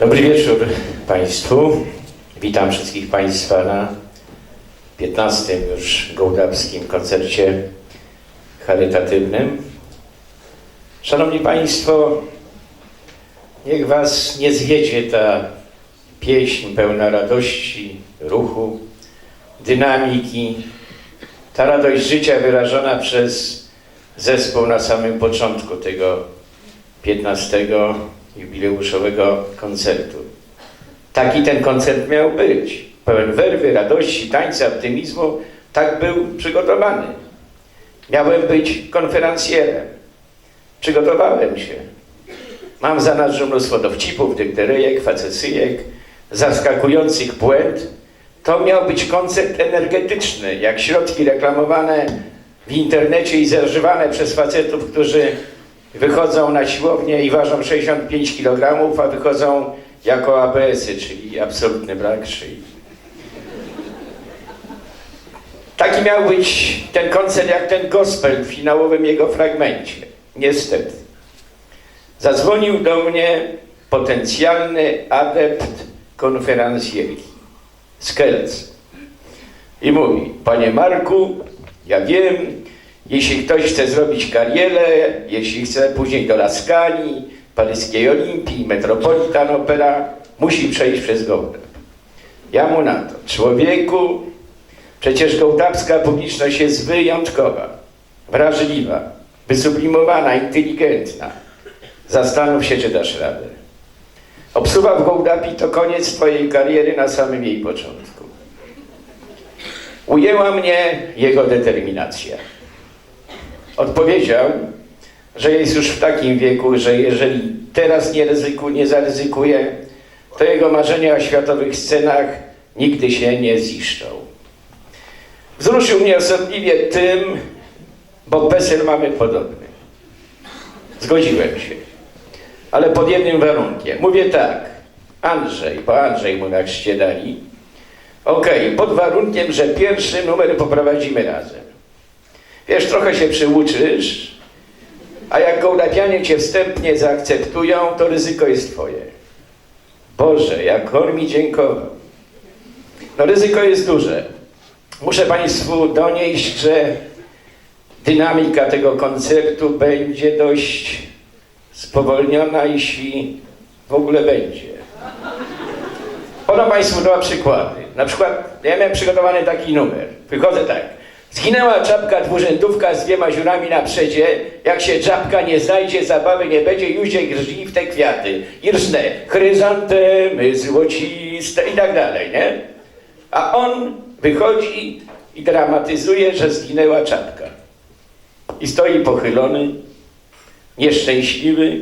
Dobry wieczór Państwu. Witam wszystkich Państwa na 15 już gołdapskim koncercie charytatywnym. Szanowni Państwo, niech Was nie zwiedzie ta pieśń pełna radości, ruchu, dynamiki, ta radość życia wyrażona przez zespół na samym początku tego 15 jubileuszowego koncertu. Taki ten koncert miał być. Pełen werwy, radości, tańca, optymizmu. Tak był przygotowany. Miałem być konferencjerem. Przygotowałem się. Mam za nadrzu mnóstwo dowcipów, dykteryjek, facesyjek, zaskakujących błęd. To miał być koncert energetyczny, jak środki reklamowane w internecie i zażywane przez facetów, którzy wychodzą na siłownię i ważą 65 kg, a wychodzą jako ABS-y, czyli absolutny brak szyi. Taki miał być ten koncert jak ten gospel w finałowym jego fragmencie. Niestety. Zadzwonił do mnie potencjalny adept konferencjerki z Kielc i mówi, panie Marku, ja wiem, jeśli ktoś chce zrobić karierę, jeśli chce później do Laskani, Paryskiej Olimpii, Metropolitan Opera, musi przejść przez Gołdap. Ja mu na to, człowieku, przecież gołdapska publiczność jest wyjątkowa, wrażliwa, wysublimowana, inteligentna. Zastanów się, czy dasz radę. Obsługa w Gołdapi to koniec twojej kariery na samym jej początku. Ujęła mnie jego determinacja. Odpowiedział, że jest już w takim wieku, że jeżeli teraz nie, ryzyku, nie zaryzykuje, to jego marzenia o światowych scenach nigdy się nie ziszczą. Wzruszył mnie osobliwie tym, bo PESEL mamy podobny. Zgodziłem się, ale pod jednym warunkiem. Mówię tak, Andrzej, bo Andrzej mu na chrzcie dali, okej, pod warunkiem, że pierwszy numer poprowadzimy razem. Wiesz, trochę się przyuczysz, a jak gołdapianie cię wstępnie zaakceptują, to ryzyko jest twoje. Boże, jak on mi dziękował. No ryzyko jest duże. Muszę Państwu donieść, że dynamika tego koncertu będzie dość spowolniona, jeśli w ogóle będzie. Podam Państwu dwa przykłady. Na przykład, ja miałem przygotowany taki numer. Wychodzę tak. Zginęła czapka dwurzędówka z dwiema ziurami na przedzie. Jak się czapka nie znajdzie, zabawy nie będzie, Józie grzi w te kwiaty. I chryzantemy złociste i tak dalej, nie? A on wychodzi i dramatyzuje, że zginęła czapka. I stoi pochylony, nieszczęśliwy,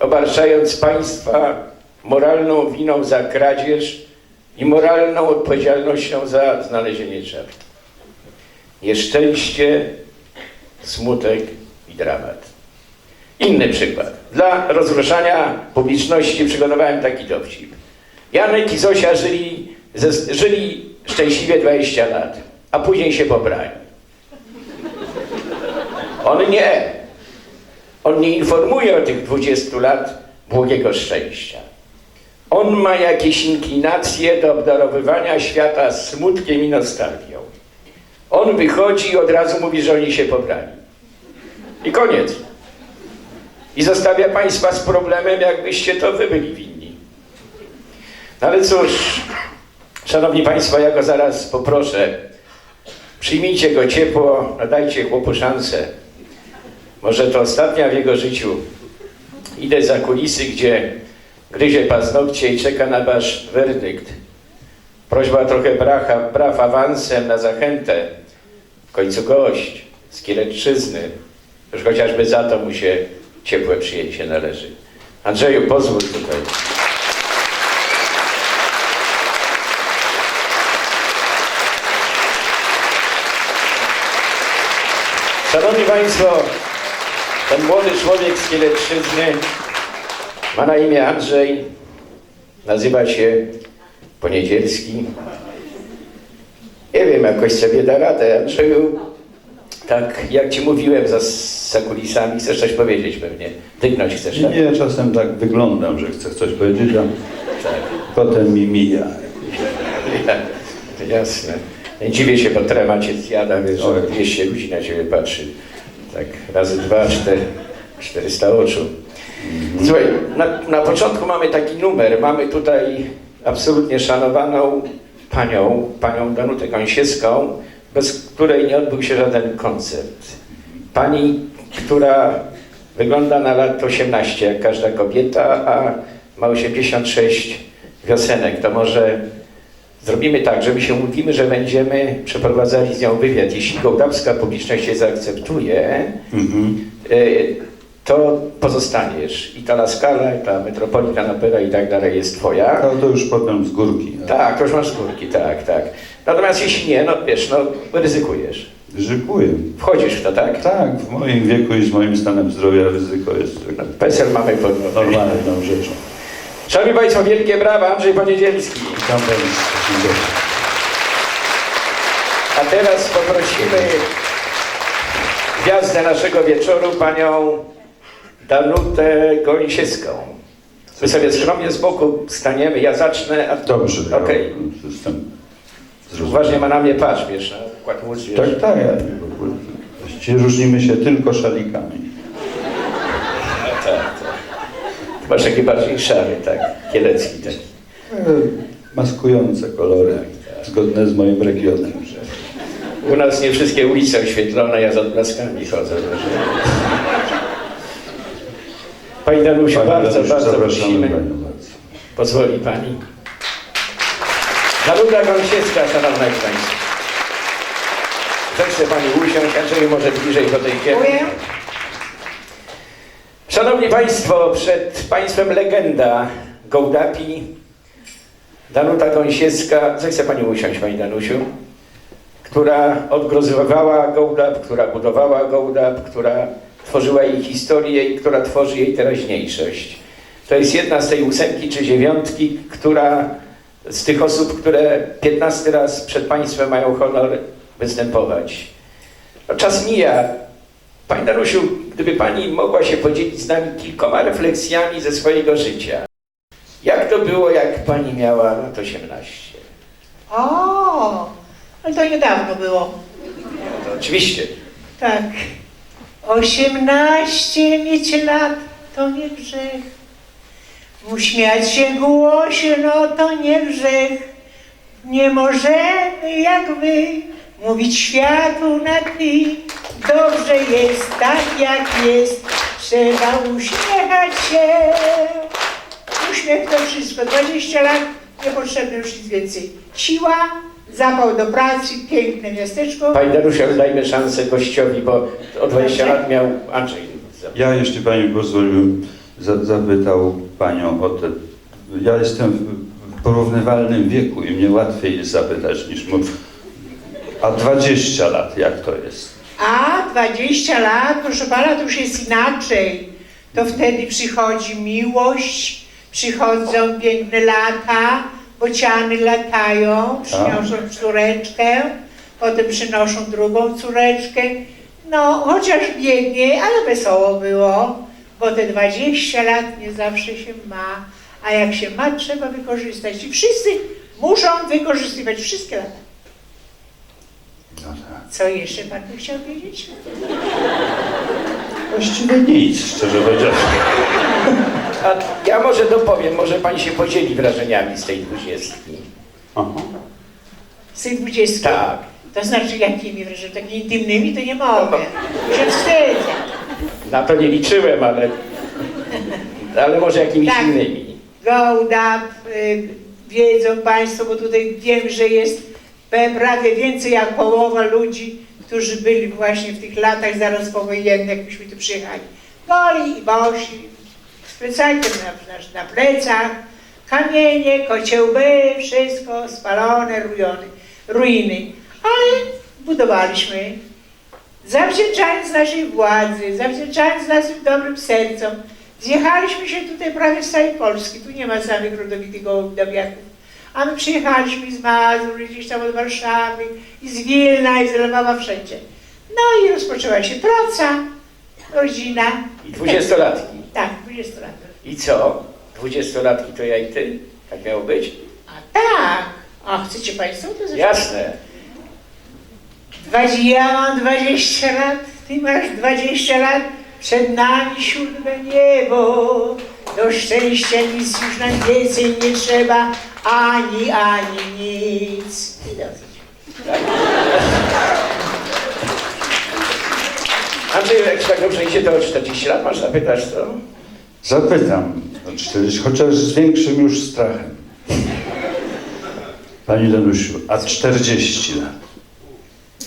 obarczając państwa moralną winą za kradzież i moralną odpowiedzialnością za znalezienie czapki. Nieszczęście, smutek i dramat. Inny przykład. Dla rozruszania publiczności przygotowałem taki dowcip. Janek i Zosia żyli, ze, żyli szczęśliwie 20 lat, a później się pobrali. On nie. On nie informuje o tych 20 lat błogiego szczęścia. On ma jakieś inklinacje do obdarowywania świata smutkiem i nostalgią. On wychodzi i od razu mówi, że oni się pobrali. I koniec. I zostawia Państwa z problemem, jakbyście to wy byli winni. No ale cóż, Szanowni Państwo, ja go zaraz poproszę. Przyjmijcie go ciepło, no dajcie chłopu szansę. Może to ostatnia w jego życiu. Idę za kulisy, gdzie gryzie paznokcie i czeka na wasz werdykt. Prośba trochę bracha, braw awansem na zachętę. Końcu gość z Kielecczyzny. Już chociażby za to mu się ciepłe przyjęcie należy. Andrzeju, pozwól tutaj. Szanowni Państwo, ten młody człowiek z Kielecczyzny ma na imię Andrzej, nazywa się Poniedzielski. Nie wiem, jakoś sobie da radę. Andrzeju, Tak, jak ci mówiłem za, za kulisami, chcesz coś powiedzieć pewnie. Dygnąć chcesz, tak? Nie, czasem tak wyglądam, że chcę coś powiedzieć, a Tak. potem mi mija. Ja, jasne. Dziwię się, bo temat cię zjada, wiesz, że Oj. 200 ludzi na ciebie patrzy. Tak, razy dwa, cztery, 400 oczu. Słuchaj, na, na początku mamy taki numer. Mamy tutaj absolutnie szanowaną panią, panią Danutę Gąsiewską, bez której nie odbył się żaden koncert. Pani, która wygląda na lat 18 jak każda kobieta, a ma 86 wiosenek. To może zrobimy tak, że my się umówimy, że będziemy przeprowadzali z nią wywiad. Jeśli gołdawska publiczność się zaakceptuje, Mhm. y, to pozostaniesz. I ta Laskala, i ta Metropolitan Opera i tak dalej jest twoja. To, to już potem z górki. Tak, to już masz skórki, tak, tak. Natomiast jeśli nie, no wiesz, no ryzykujesz. Ryzykuję. Wchodzisz w to, tak? Tak, w moim wieku i z moim stanem zdrowia ryzyko jest No, PESEL mamy pod normalną rzeczą. Szanowni Państwo, wielkie brawa, Andrzej Poniedzielski. Witam. A teraz poprosimy gwiazdę naszego wieczoru, panią Danutę Golisiewską. My sobie skromnie z boku staniemy, ja zacznę, a Dobrze. Okej. ja Jestem Uważnie ma na mnie patrz, wiesz, na układ mózgu, wiesz. Tak, tak. Ja właściwie różnimy się tylko szalikami. Tak, tak. Ty Masz taki bardziej szary, tak, kielecki, tak. E, Maskujące kolory, zgodne z moim regionem. U nas nie wszystkie ulice oświetlone, ja z odblaskami chodzę. wiesz. Pani Danusiu, Pani bardzo, Danusiu, bardzo prosimy. Panią bardzo. Pozwoli Pani. Danuta Gąsiewska, Szanowna Państwo. Zechce Pani usiąść, Andrzeju może bliżej do tej kierunku. Szanowni Państwo, przed Państwem legenda Gołdapi, Danuta Gąsiewska, zechce Pani usiąść, Pani Danusiu, która odgrozowała Gołdap, która budowała Gołdap, która tworzyła jej historię i która tworzy jej teraźniejszość. To jest jedna z tej ósemki czy dziewiątki, która z tych osób, które 15 raz przed Państwem mają honor występować. No, czas mija, Pani Danusiu, gdyby Pani mogła się podzielić z nami kilkoma refleksjami ze swojego życia. Jak to było, jak Pani miała lat 18? O, ale to niedawno było. No to oczywiście. Tak. 18 mieć lat to nie grzech. Uśmiać się głosie, no to nie grzech. Nie możemy jak wy mówić światu na ty. Dobrze jest tak jak jest. Trzeba uśmiechać się. Uśmiech to wszystko. 20 lat niepotrzebne już nic więcej. Siła, zapał do pracy, piękne miasteczko. Pani Danusiu, ale dajmy szansę gościowi, bo o 20 lat miał Andrzej. Ja, jeśli Pani pozwoliłbym, za, zapytał Panią o te... Ja jestem w- w porównywalnym wieku i mnie łatwiej jest zapytać niż mów. A 20 lat, jak to jest? A 20 lat, proszę pana, to już jest inaczej. To wtedy przychodzi miłość, przychodzą piękne lata, bociany latają, przynoszą córeczkę, potem przynoszą drugą córeczkę. No, chociaż biednie, ale wesoło było, bo te 20 lat nie zawsze się ma, a jak się ma, trzeba wykorzystać. I wszyscy muszą wykorzystywać wszystkie lata. No tak. Co jeszcze pan by chciał wiedzieć? Właściwie nic, szczerze powiedziawszy. A ja może dopowiem, może Pani się podzieli wrażeniami z tej dwudziestki. Z tych 20. Tak. To znaczy jakimi wrażeniami? Takimi intymnymi to nie mogę. Się wstydzę. Na to nie liczyłem, ale, ale może jakimiś Tak. innymi. Gołdap, y, wiedzą Państwo, bo tutaj wiem, że jest prawie więcej jak połowa ludzi, którzy byli właśnie w tych latach zaraz powojennych, jak myśmy tu przyjechali. Goli i bosi, plecakiem na, na, na plecach, kamienie, kociełby, wszystko spalone, rujony, ruiny. Ale budowaliśmy, zawdzięczając naszej władzy, zawdzięczając naszym dobrym sercom, zjechaliśmy się tutaj prawie z całej Polski. Tu nie ma samych rodowitych gołdabiaków. A my przyjechaliśmy z Mazur, gdzieś tam od Warszawy, i z Wilna, i z Lwowa, wszędzie. No i rozpoczęła się praca, rodzina. I dwudziestolatki. Tak, 20 lat. I co? Dwudziestolatki to ja i ty? Tak miało być? A tak, a chcecie Państwo to zrobić? Jasne. Dwadzie- Ja mam 20 lat, ty masz 20 lat, przed nami siódme niebo. Do szczęścia nic już nam więcej nie trzeba, ani, ani nic. I dosyć. Andrzej, jak się tak dobrze idzie, to o 40 lat masz zapytasz, to? Zapytam o 40, chociaż z większym już strachem. Pani Danusiu, a 40 lat?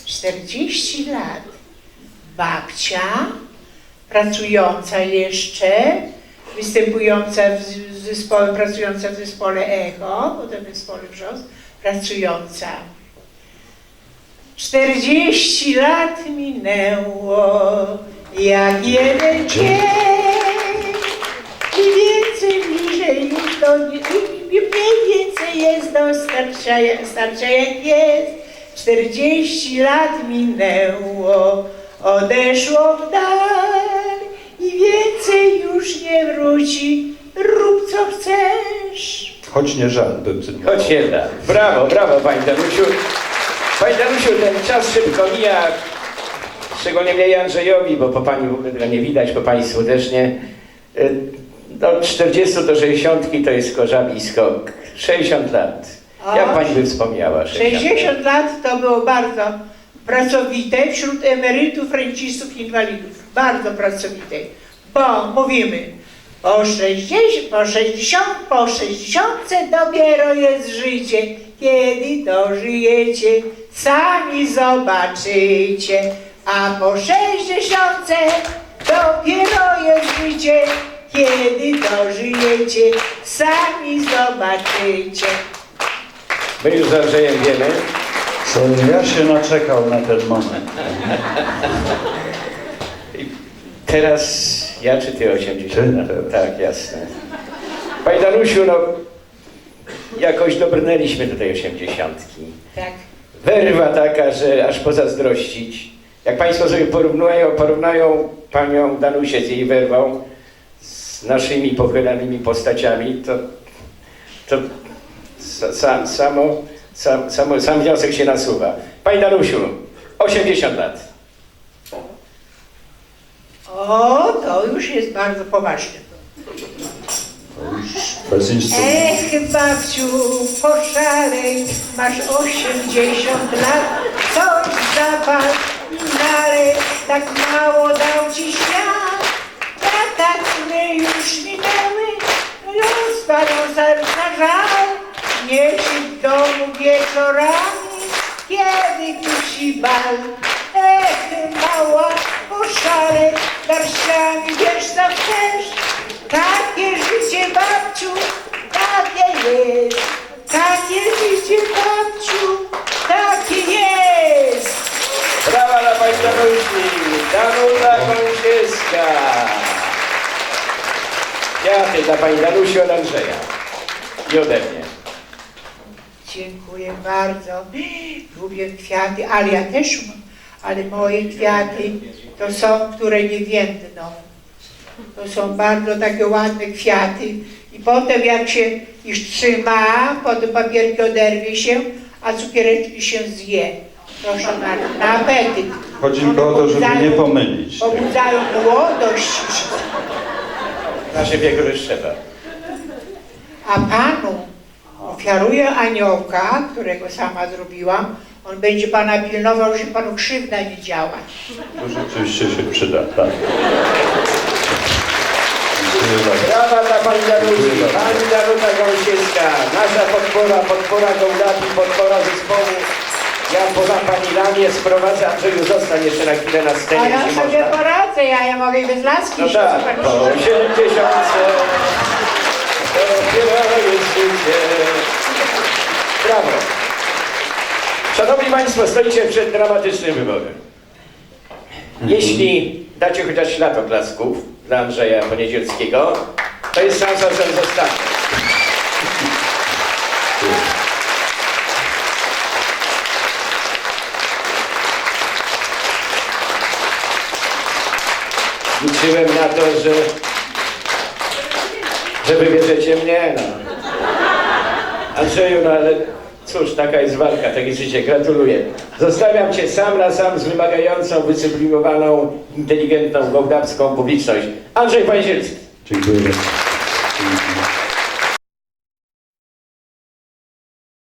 40 lat. Babcia, pracująca jeszcze, występująca w zespole, pracująca w zespole Echo, potem w zespole Wrzos, pracująca. 40 lat minęło, jak jeden dzień. I więcej bliżej już do, i więcej jest do starcia, starcia jak jest. 40 lat minęło, odeszło w dal i więcej już nie wróci. Rób co chcesz. Choć nie żal, bym Chodź jedna. Brawo, brawo Pani Danusiu. Pani Danusiu, ten czas szybko mija. Szczególnie mnie i Andrzejowi, bo po Pani w ogóle nie widać, po Pani słonecznie. Y, Do 40 do 60 to jest korzabi skok. 60 lat. Jak Pani by wspomniała? 60 lat to było bardzo pracowite wśród emerytów, rencistów, inwalidów. Bardzo pracowite. Bo mówimy, po 60, po 60, po 60 dopiero jest życie. Kiedy dożyjecie, sami zobaczycie. A po 60 dopiero sami zobaczycie. My już z Andrzejem wiemy. Co ja się naczekał na ten moment. Teraz ja czy Ty 80 Ty. Tak, jasne. Pani Danusiu, no jakoś dobrnęliśmy do tej 80. Tak. Werwa taka, że aż pozazdrościć. Jak Państwo sobie porównują, porównają Panią Danusię z jej werwą naszymi pochylanymi postaciami, to, to sa, sam, samo, sam, samo, sam wniosek się nasuwa. Pani Danusiu, 80 lat. O, to już jest bardzo poważne. Instrumentu. Ech, babciu, poszalej, masz 80 lat, coś zapal i nalej, tak mało dał ci świat. Niesie w domu wieczorami, kiedy kusi bal. Ech, mała, poszalej, garściami wiesz co chcesz, takie życie babciu, takie jest. Takie życie babciu, takie jest. Brawa dla Pani Danusi, Danuta Kąsiewska. Kwiaty dla Pani Danusi od Andrzeja i ode mnie. Dziękuję bardzo. Lubię kwiaty, ale ja też mam. Ale moje kwiaty to są, które nie więdną. To są bardzo takie ładne kwiaty. I potem jak się już trzyma, potem papierki oderwie się, a cukiereczki się zje. Proszę bardzo, na apetyt. Chodzi mi o to, żeby nie pomylić. Pobudzają młodość. W naszym wieku już trzeba. A Panu ofiaruję aniołka, którego sama zrobiłam. On będzie Pana pilnował, że Panu krzywda nie działa. To rzeczywiście się przyda, tak. Brawa dla Pani Danusi, Pani Danuta Gąsiewska, nasza podpora, podpora Gołdapi, podpora zespołu. Ja poza Pani ramię sprowadzę, Andrzeju zostań jeszcze na chwilę na A scenie, ja jeśli sobie można. poradzę, ja, ja mogę i bez laski. No tak, super po przyjść. 80 dopiero jest życie. Brawo. Szanowni Państwo, stoicie przed dramatycznym wyborem. Jeśli dacie chociaż ślad oklasków dla Andrzeja Poniedzielskiego, to jest szansa, że zostanie. liczyłem na to, że, że wybierzecie mnie, no. Andrzeju, no ale cóż, taka jest walka, takie życie, gratuluję. Zostawiam Cię sam na sam z wymagającą, wyscyplinowaną, inteligentną, gołdawską publiczność. Andrzej Pańzielski. Dziękuję.